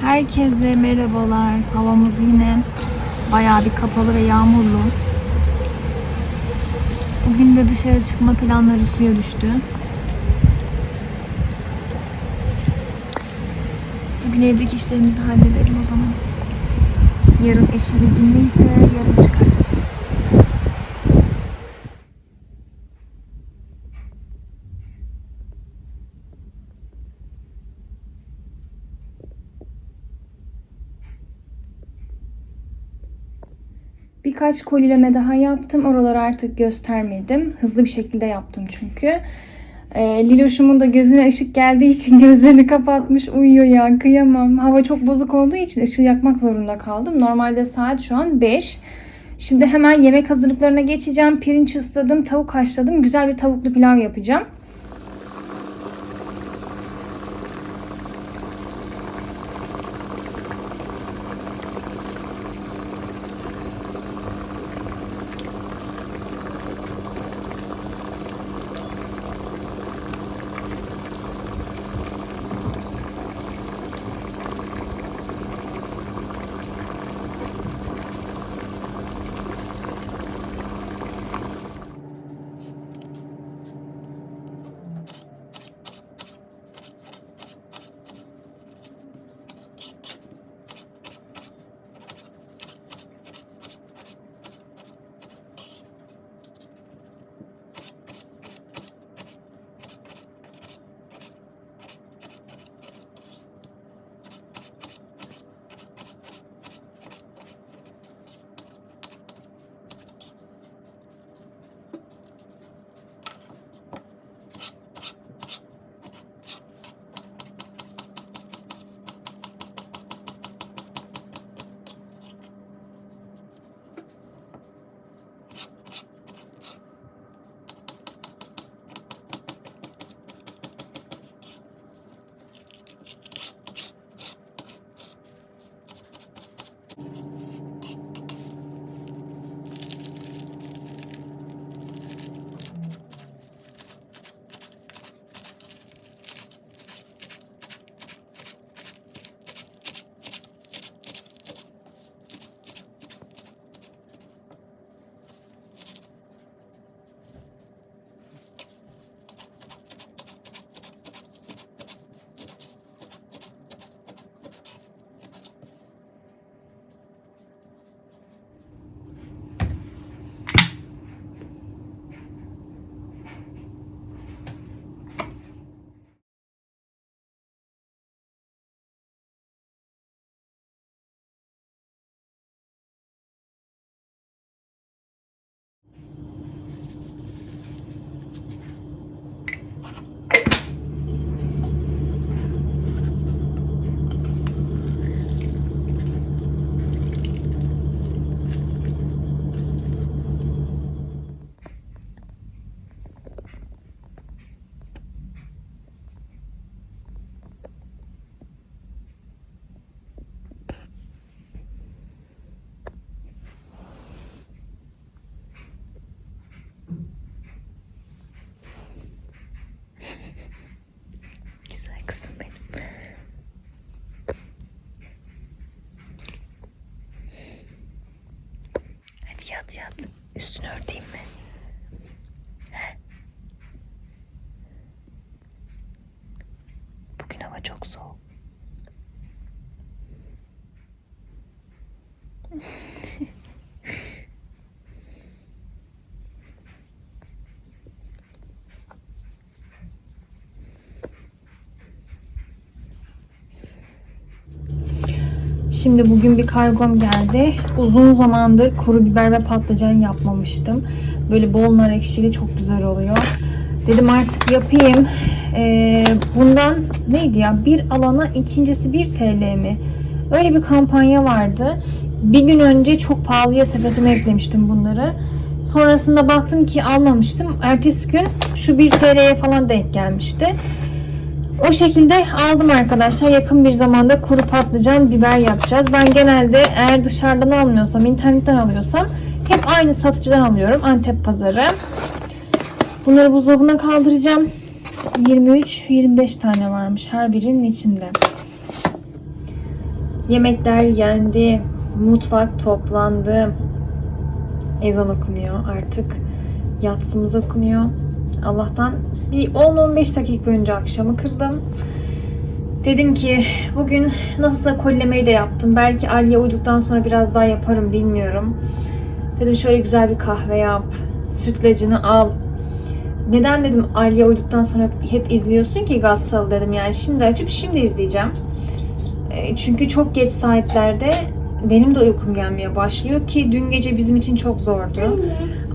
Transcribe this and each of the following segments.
Herkese merhabalar. Havamız yine bayağı bir kapalı ve yağmurlu. Bugün de dışarı çıkma planları suya düştü. Bugün evdeki işlerimizi halledelim o zaman. Yarın eşim izinliyse yarın çıkarız. Birkaç kolileme daha yaptım. Oraları artık göstermedim. Hızlı bir şekilde yaptım çünkü. Ee, Liloş'umun da gözüne ışık geldiği için gözlerini kapatmış uyuyor ya kıyamam. Hava çok bozuk olduğu için ışığı yakmak zorunda kaldım. Normalde saat şu an 5. Şimdi hemen yemek hazırlıklarına geçeceğim. Pirinç ısladım, tavuk haşladım. Güzel bir tavuklu pilav yapacağım. Yat yat. Üstünü örteyim mi? He? Bugün hava çok soğuk. Şimdi bugün bir kargom geldi. Uzun zamandır kuru biber ve patlıcan yapmamıştım. Böyle bol nar ekşili çok güzel oluyor. Dedim artık yapayım. Ee, bundan neydi ya? Bir alana ikincisi 1 TL mi? Öyle bir kampanya vardı. Bir gün önce çok pahalıya sepetime eklemiştim bunları. Sonrasında baktım ki almamıştım. Ertesi gün şu 1 TL'ye falan denk gelmişti. O şekilde aldım arkadaşlar. Yakın bir zamanda kuru patlıcan biber yapacağız. Ben genelde eğer dışarıdan almıyorsam, internetten alıyorsam hep aynı satıcıdan alıyorum. Antep pazarı. Bunları buzdolabına kaldıracağım. 23-25 tane varmış her birinin içinde. Yemekler yendi. Mutfak toplandı. Ezan okunuyor artık. Yatsımız okunuyor. Allah'tan bir 10-15 dakika önce akşamı kıldım. Dedim ki bugün nasılsa kolilemeyi de yaptım. Belki Aliye uyuduktan sonra biraz daha yaparım bilmiyorum. Dedim şöyle güzel bir kahve yap. Sütlacını al. Neden dedim Aliye uyuduktan sonra hep izliyorsun ki Gassal'ı dedim. Yani şimdi açıp şimdi izleyeceğim. E, Çünkü çok geç saatlerde benim de uykum gelmeye başlıyor ki dün gece bizim için çok zordu.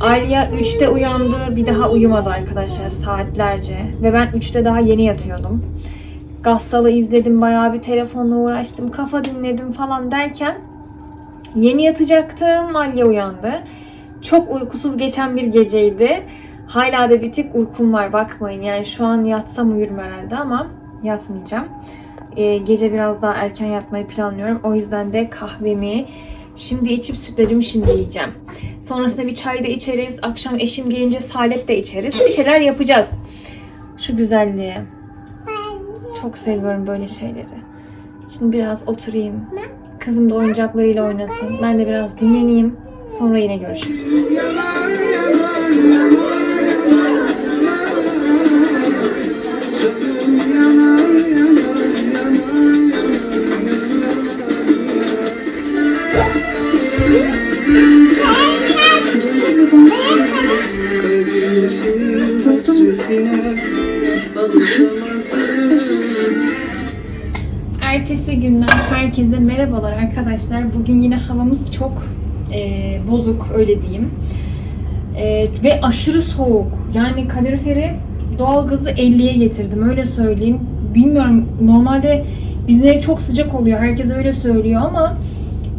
Aliye 3'te uyandı, bir daha uyumadı arkadaşlar saatlerce. Ve ben 3'te daha yeni yatıyordum. Gassal'ı izledim, bayağı bir telefonla uğraştım, kafa dinledim falan derken yeni yatacaktım, Aliye uyandı. Çok uykusuz geçen bir geceydi. Hala da bir tık uykum var bakmayın. Yani şu an yatsam uyurum herhalde ama yatmayacağım. Ee, gece biraz daha erken yatmayı planlıyorum. O yüzden de kahvemi şimdi içip sütlacımı şimdi yiyeceğim. Sonrasında bir çay da içeriz. Akşam eşim gelince salep de içeriz. Bir şeyler yapacağız. Şu güzelliği. Çok seviyorum böyle şeyleri. Şimdi biraz oturayım. Kızım da oyuncaklarıyla oynasın. Ben de biraz dinleneyim. Sonra yine görüşürüz. Arkadaşlar. Bugün yine havamız çok e, bozuk öyle diyeyim. E, ve aşırı soğuk. Yani kaloriferi doğalgazı 50'ye getirdim öyle söyleyeyim. Bilmiyorum normalde bizim ev çok sıcak oluyor. Herkes öyle söylüyor ama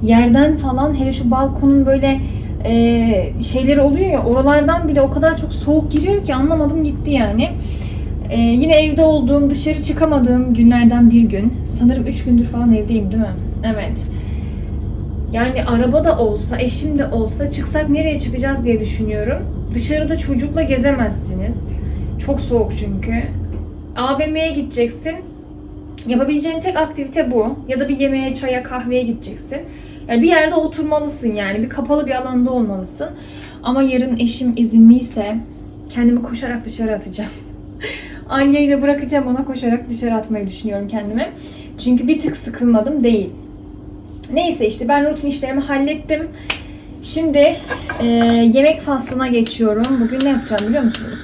yerden falan hele şu balkonun böyle e, şeyleri oluyor ya oralardan bile o kadar çok soğuk giriyor ki anlamadım gitti yani. Ee, yine evde olduğum, dışarı çıkamadığım günlerden bir gün. Sanırım 3 gündür falan evdeyim değil mi? Evet. Yani araba da olsa, eşim de olsa çıksak nereye çıkacağız diye düşünüyorum. Dışarıda çocukla gezemezsiniz. Çok soğuk çünkü. AVM'ye gideceksin. Yapabileceğin tek aktivite bu. Ya da bir yemeğe, çaya, kahveye gideceksin. Yani bir yerde oturmalısın yani. Bir kapalı bir alanda olmalısın. Ama yarın eşim izinliyse kendimi koşarak dışarı atacağım. Anya'yı da bırakacağım ona koşarak dışarı atmayı düşünüyorum kendime. Çünkü bir tık sıkılmadım değil. Neyse işte ben rutin işlerimi hallettim. Şimdi e, yemek faslına geçiyorum. Bugün ne yapacağım biliyor musunuz?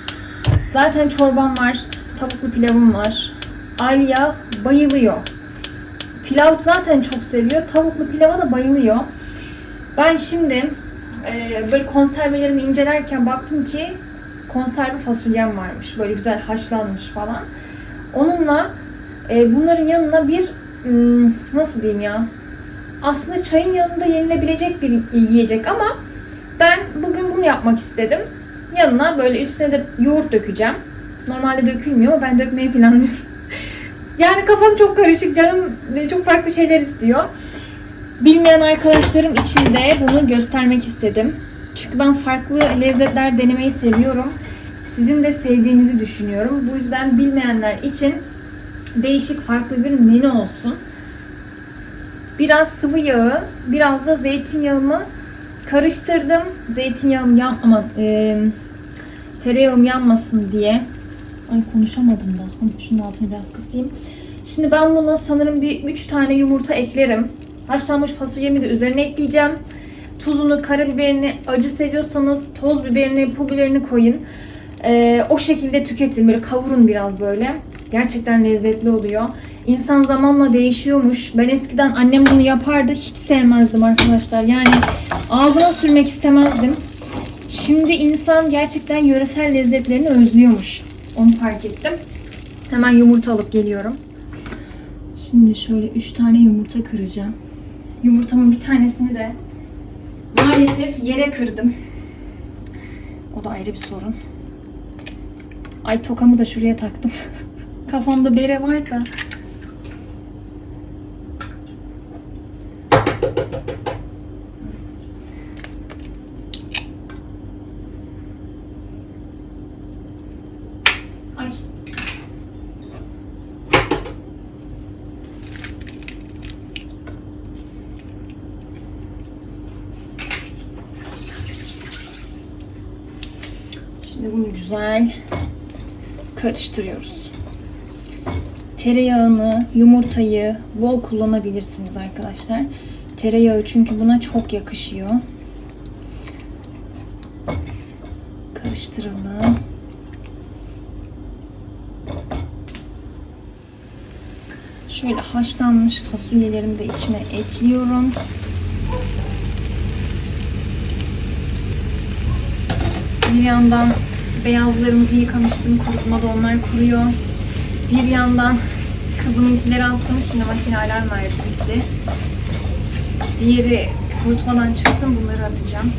Zaten çorbam var. Tavuklu pilavım var. Aliya bayılıyor. Pilav zaten çok seviyor. Tavuklu pilava da bayılıyor. Ben şimdi e, böyle konservelerimi incelerken baktım ki konserve fasulyem varmış. Böyle güzel haşlanmış falan. Onunla e, bunların yanına bir hmm, nasıl diyeyim ya? Aslında çayın yanında yenilebilecek bir yiyecek ama ben bugün bunu yapmak istedim. Yanına böyle üstüne de yoğurt dökeceğim. Normalde dökülmüyor ama ben dökmeyi planlıyorum. yani kafam çok karışık. Canım çok farklı şeyler istiyor. Bilmeyen arkadaşlarım için de bunu göstermek istedim. Çünkü ben farklı lezzetler denemeyi seviyorum. Sizin de sevdiğinizi düşünüyorum. Bu yüzden bilmeyenler için değişik farklı bir menü olsun. Biraz sıvı yağı, biraz da zeytinyağımı karıştırdım. Zeytinyağım yan, aman e, tereyağım yanmasın diye. Ay konuşamadım da. Şunun altını biraz kısayım. Şimdi ben buna sanırım bir 3 tane yumurta eklerim. Haşlanmış fasulyemi de üzerine ekleyeceğim. Tuzunu, karabiberini, acı seviyorsanız toz biberini, pul biberini koyun. Ee, o şekilde tüketin. Böyle kavurun biraz böyle. Gerçekten lezzetli oluyor. İnsan zamanla değişiyormuş. Ben eskiden annem bunu yapardı. Hiç sevmezdim arkadaşlar. Yani ağzına sürmek istemezdim. Şimdi insan gerçekten yöresel lezzetlerini özlüyormuş. Onu fark ettim. Hemen yumurta alıp geliyorum. Şimdi şöyle 3 tane yumurta kıracağım. Yumurtamın bir tanesini de maalesef yere kırdım. O da ayrı bir sorun. Ay tokamı da şuraya taktım. Kafamda bere var da. Ay. Şimdi bunu güzel karıştırıyoruz. Tereyağını, yumurtayı bol kullanabilirsiniz arkadaşlar. Tereyağı çünkü buna çok yakışıyor. Karıştıralım. Şöyle haşlanmış fasulyelerimi de içine ekliyorum. Bir yandan beyazlarımızı yıkamıştım. Kurutmada onlar kuruyor. Bir yandan kızımınkileri attım. Şimdi makine alarm verdi. Diğeri kurutmadan çıksın. Bunları atacağım.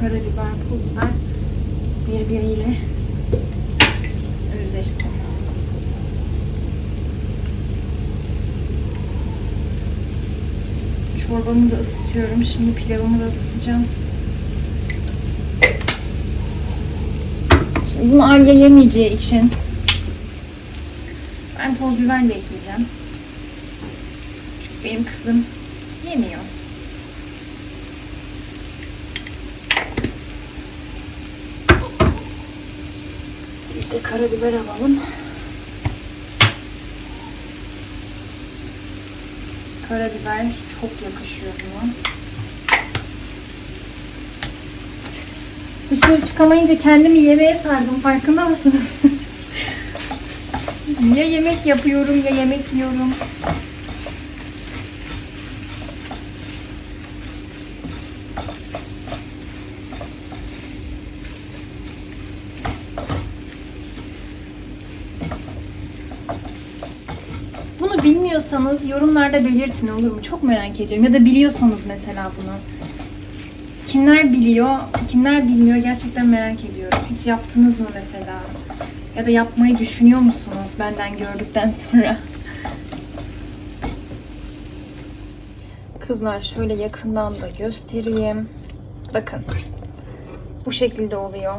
Karabiber, pul biber birbiriyle Çorbamı da ısıtıyorum. Şimdi pilavımı da ısıtacağım. Şimdi bunu Alya yemeyeceği için ben toz biber de ekleyeceğim. Çünkü benim kızım yemiyor. Bir de karabiber alalım. Karabiber çok yakışıyor buna. Dışarı çıkamayınca kendimi yemeğe sardım. Farkında mısınız? ya yemek yapıyorum ya yemek yiyorum. Bunu bilmiyorsanız yorumlarda belirtin olur mu? Çok merak ediyorum. Ya da biliyorsanız mesela bunu. Kimler biliyor, kimler bilmiyor gerçekten merak ediyorum. Hiç yaptınız mı mesela? Ya da yapmayı düşünüyor musunuz benden gördükten sonra? Kızlar şöyle yakından da göstereyim. Bakın. Bu şekilde oluyor.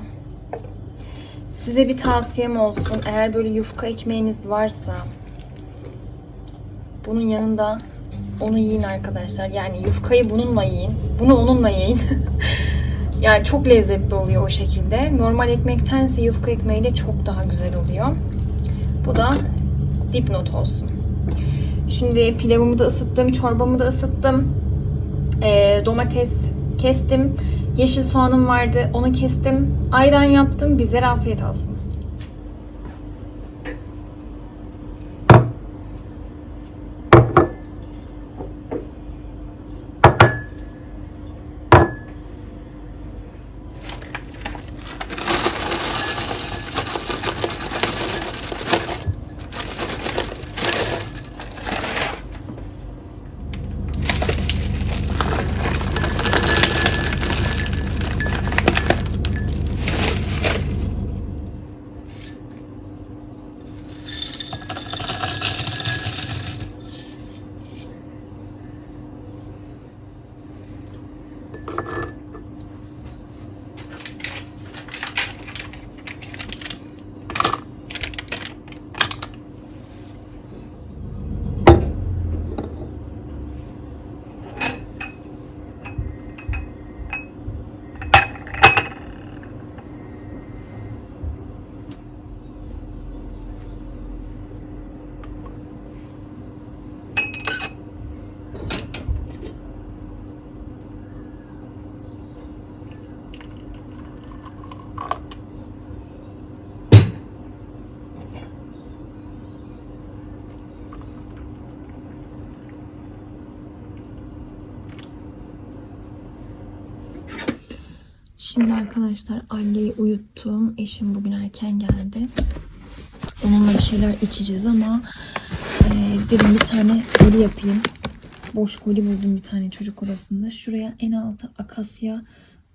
Size bir tavsiyem olsun. Eğer böyle yufka ekmeğiniz varsa bunun yanında onu yiyin arkadaşlar. Yani yufkayı bununla yiyin. Bunu onunla yiyin. yani çok lezzetli oluyor o şekilde. Normal ekmektense yufka ekmeğiyle çok daha güzel oluyor. Bu da dipnot olsun. Şimdi pilavımı da ısıttım, çorbamı da ısıttım. Ee, domates kestim. Yeşil soğanım vardı, onu kestim. Ayran yaptım. Bizlere afiyet olsun. Şimdi arkadaşlar Ali'yi uyuttum. Eşim bugün erken geldi. Onunla bir şeyler içeceğiz ama e, dedim bir tane koli yapayım. Boş koli buldum bir tane çocuk odasında. Şuraya en alta akasya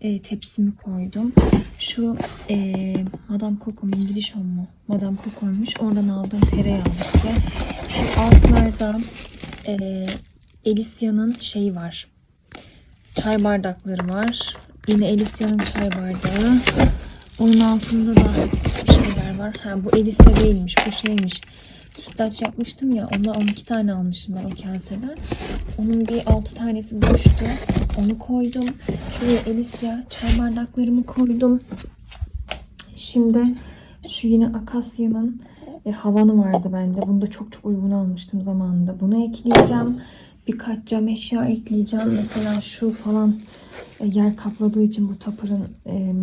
e, tepsimi koydum. Şu e, Madame Coco İngiliz mu? Madame Coco'ymuş. Oradan aldığım tereyağı ve şu altlarda e, Elisia'nın şeyi var. Çay bardakları var. Yine Elisia'nın çay bardağı. Onun altında da bir şeyler var. Ha bu Elisa değilmiş. Bu şeymiş. Sütlaç yapmıştım ya. Ondan 12 tane almışım ben o kaseden. Onun bir 6 tanesi boştu. Onu koydum. Şuraya Elisa çay bardaklarımı koydum. Şimdi şu yine Akasya'nın e, havanı vardı bende. Bunu da çok çok uygun almıştım zamanında. Bunu ekleyeceğim. Birkaç cam eşya ekleyeceğim. Mesela şu falan e, yer kapladığı için bu tapırın e,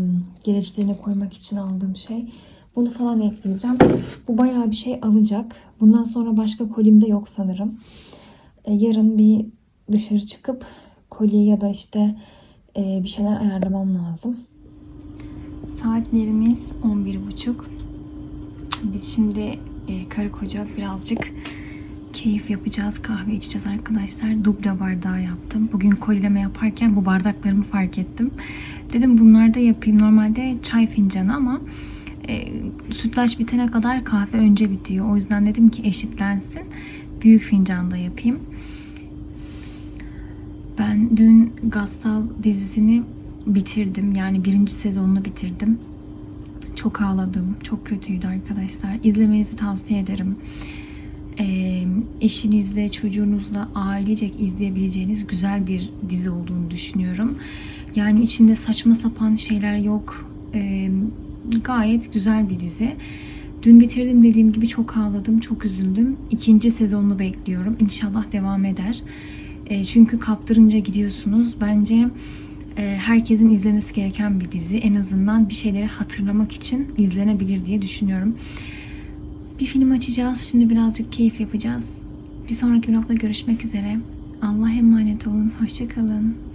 gereçlerini koymak için aldığım şey. Bunu falan ekleyeceğim. Bu bayağı bir şey alacak. Bundan sonra başka kolimde yok sanırım. E, yarın bir dışarı çıkıp kolye ya da işte e, bir şeyler ayarlamam lazım. Saatlerimiz 11.30. Biz şimdi e, karı koca birazcık keyif yapacağız. Kahve içeceğiz arkadaşlar. Duble bardağı yaptım. Bugün kolileme yaparken bu bardaklarımı fark ettim. Dedim bunlarda yapayım. Normalde çay fincanı ama e, sütlaç bitene kadar kahve önce bitiyor. O yüzden dedim ki eşitlensin. Büyük fincanda yapayım. Ben dün Gassal dizisini bitirdim. Yani birinci sezonunu bitirdim. Çok ağladım. Çok kötüydü arkadaşlar. İzlemenizi tavsiye ederim. Ee, eşinizle, çocuğunuzla ailecek izleyebileceğiniz güzel bir dizi olduğunu düşünüyorum. Yani içinde saçma sapan şeyler yok. Ee, gayet güzel bir dizi. Dün bitirdim dediğim gibi çok ağladım, çok üzüldüm. İkinci sezonunu bekliyorum. İnşallah devam eder. E, çünkü kaptırınca gidiyorsunuz. Bence herkesin izlemesi gereken bir dizi. En azından bir şeyleri hatırlamak için izlenebilir diye düşünüyorum. Bir film açacağız. Şimdi birazcık keyif yapacağız. Bir sonraki vlogda görüşmek üzere. Allah'a emanet olun. Hoşçakalın.